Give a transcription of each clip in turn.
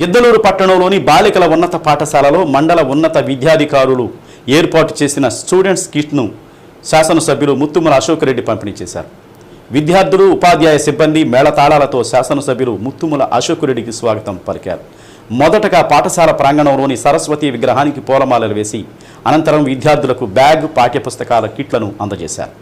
గిద్దలూరు పట్టణంలోని బాలికల ఉన్నత పాఠశాలలో మండల ఉన్నత విద్యాధికారులు ఏర్పాటు చేసిన స్టూడెంట్స్ కిట్ను శాసనసభ్యులు ముత్తుమల అశోక్ రెడ్డి పంపిణీ చేశారు. విద్యార్థులు ఉపాధ్యాయ సిబ్బంది మేళతాళాలతో శాసనసభ్యులు ముత్తుముల అశోక్ రెడ్డికి స్వాగతం పలికారు. మొదటగా పాఠశాల ప్రాంగణంలోని సరస్వతి విగ్రహానికి పూలమాలలు వేసి అనంతరం విద్యార్థులకు బ్యాగ్ పాఠ్యపుస్తకాల కిట్లను అందజేశారు.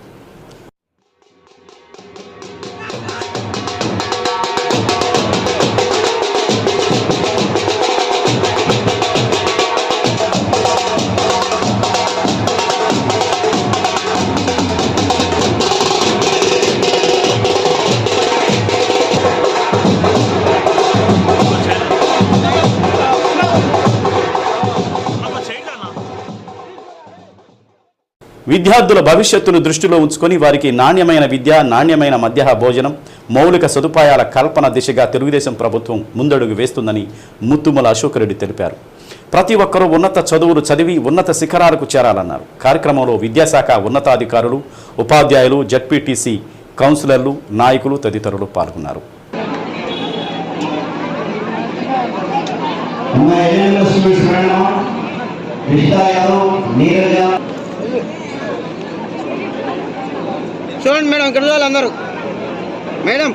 విద్యార్థుల భవిష్యత్తును దృష్టిలో ఉంచుకొని వారికి నాణ్యమైన విద్య నాణ్యమైన మధ్యాహ్న భోజనం మౌలిక సదుపాయాల కల్పన దిశగా తెలుగుదేశం ప్రభుత్వం ముందడుగు వేస్తుందని ముత్తుమల అశోకరెడ్డి తెలిపారు. ప్రతి ఒక్కరూ ఉన్నత చదువులు చదివి ఉన్నత శిఖరాలకు చేరాలన్నారు. కార్యక్రమంలో విద్యాశాఖ ఉన్నతాధికారులు ఉపాధ్యాయులు జడ్పీటీసీ కౌన్సిలర్లు నాయకులు తదితరులు పాల్గొన్నారు. ఎన్నెన్నో చూడండి మేడం ఇక్కడ చూడాలి అందరూ. మేడం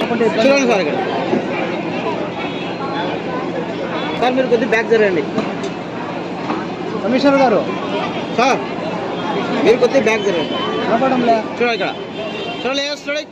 చూడండి సార్ ఇక్కడ. సార్ మీరు కొద్దిగా బ్యాక్ జరగండి. కమిషనర్ గారు. సార్ మీరు కొద్దిగా బ్యాక్ జరగండి. చూడండి ఇక్కడ. చూడండి చూడండి.